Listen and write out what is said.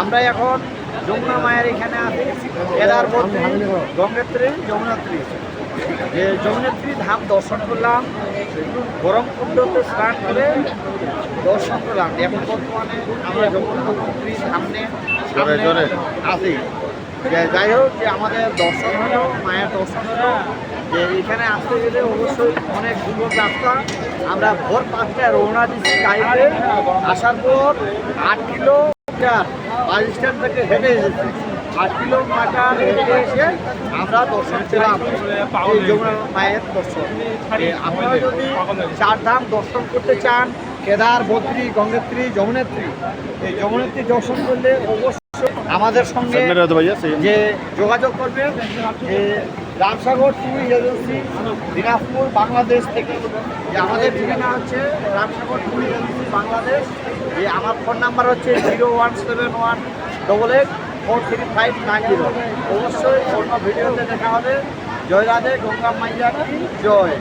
আমরা এখন যমুনা মায়ের এখানে আছি। কেদার মধ্যে গঙ্গোত্রী যমুনাত্রী। যে যমুনাত্রী ধাম দর্শন করলাম গরম কুণ্ডতে স্নান করে দর্শন করলাম। এখন বর্তমানে আমরা যমুনাত্রী সামনে সামনে। আছি। যে যাই হোক যে আমাদের দর্শন হলো মায়ের দর্শন হলো এখানে আসতে গেলে অবশ্যই অনেক সুন্দর রাস্তা আমরা ভোর পাঁচটায় রওনা দিচ্ছি গাড়িতে আসার পর আট কিলোমিটার বাস স্ট্যান্ড থেকে হেঁটে এসেছি। আট কিলোমিটার হেঁটে এসে আমরা দর্শন পেলাম যমুনা মায়ের দর্শন। আপনারা যদি চার ধাম দর্শন করতে চান, কেদার, বদ্রী, গঙ্গেত্রী, যমুনেত্রী, এই যমুনেত্রী দর্শন করলে অবশ্যই আমাদের সঙ্গে যে যোগাযোগ করবেন যে রামসাগর ট্যুরিস্ট এজেন্সি দিনাজপুর বাংলাদেশ থেকে। যে আমাদের ঠিকানা হচ্ছে রামসাগর ট্যুরিস্ট এজেন্সি বাংলাদেশ। যে আমার ফোন নাম্বার হচ্ছে zero one seven one double eight four three five nine zero. অবশ্যই অন্য ভিডিওতে দেখা হবে। জয় রাধে গঙ্গা মাইয়া জয়।